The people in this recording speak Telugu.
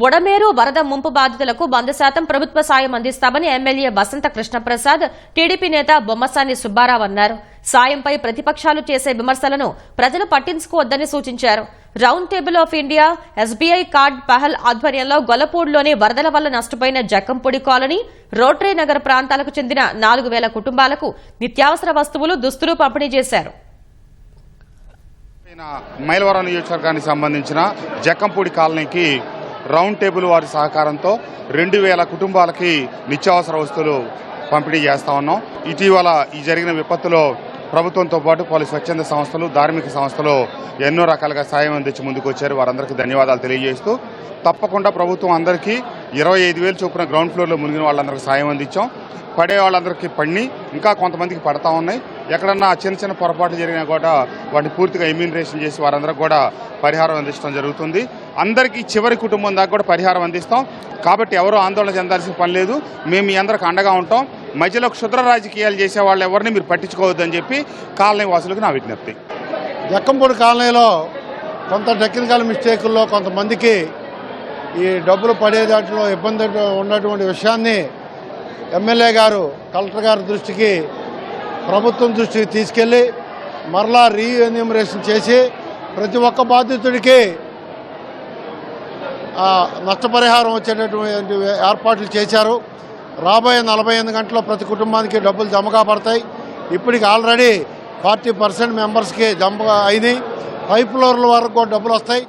బుడమేరు వరద ముంపు బాధితులకు వంద శాతం ప్రభుత్వ సాయం అందిస్తామని ఎమ్మెల్యే వసంత కృష్ణప్రసాద్ టీడీపీ నేత బొమ్మసాని సుబ్బారావు అన్నారు. సాయంపై ప్రతిపక్షాలు చేసే విమర్శలను ప్రజలు పట్టించుకోవద్దని సూచించారు. Round table of India SBI card Pahal ఆధ్వర్యంలో గొలపూడిలోని వరదల వల్ల నష్టపోయిన జక్కంపొడి కాలనీ రోటరీ నగర్ ప్రాంతాలకు చెందిన నాలుగు వేల కుటుంబాలకు నిత్యావసర వస్తువులు దుస్తులు పంపిణీ చేశారు. మైలవరం నియోజకవర్గానికి సంబంధించిన జక్కంపూడి కాలనీకి రౌండ్ టేబుల్ వారి సహకారంతో రెండు వేల కుటుంబాలకి నిత్యావసర వస్తువులు పంపిణీ చేస్తా ఉన్నాం. ఇటీవల ఈ జరిగిన విపత్తులో ప్రభుత్వంతో పాటు పలు స్వచ్ఛంద సంస్థలు ధార్మిక సంస్థలు ఎన్నో రకాలుగా సాయం అందించి ముందుకు వచ్చారు. వారందరికీ ధన్యవాదాలు తెలియజేస్తూ తప్పకుండా ప్రభుత్వం అందరికీ ఇరవై ఐదు వేలు చొప్పున గ్రౌండ్ ఫ్లోర్లో మునిగిన వాళ్ళందరికీ సాయం అందించాం. పడే వాళ్ళందరికీ పడిని ఇంకా కొంతమందికి పడతా ఉన్నాయి. ఎక్కడన్నా చిన్న చిన్న పొరపాటు జరిగినా కూడా వాటిని పూర్తిగా ఇమ్యూనరేషన్ చేసి వారందరూ కూడా పరిహారం అందించడం జరుగుతుంది. అందరికీ చివరి కుటుంబం దాకా కూడా పరిహారం అందిస్తాం. కాబట్టి ఎవరు ఆందోళన చెందాల్సిన పని లేదు. మేము మీ అందరికి అండగా ఉంటాం. మధ్యలో క్షుద్ర రాజకీయాలు చేసే వాళ్ళు ఎవరిని మీరు పట్టించుకోవద్దని చెప్పి కాలనీ వాసులకు నా విజ్ఞప్తి. జక్కంపూడి కాలనీలో కొంత టెక్నికల్ మిస్టేకుల్లో కొంతమందికి ఈ డబ్బులు పడే దాంట్లో ఇబ్బంది ఉన్నటువంటి విషయాన్ని ఎమ్మెల్యే గారు కలెక్టర్ గారి దృష్టికి ప్రభుత్వం దృష్టికి తీసుకెళ్ళి మరలా రీఎన్యూమరేషన్ చేసి ప్రతి ఒక్క బాధితుడికి నష్టపరిహారం వచ్చేటటువంటి ఏర్పాట్లు చేశారు. రాబోయే నలభై ఎనిమిది గంటల్లో ప్రతి కుటుంబానికి డబ్బులు జమగా పడతాయి ఇప్పటికి ఆల్రెడీ ఫార్టీ పర్సెంట్ మెంబర్స్కి జమ అయినాయి. ఫైవ్ ఫ్లోర్ల వరకు కూడా డబ్బులు వస్తాయి.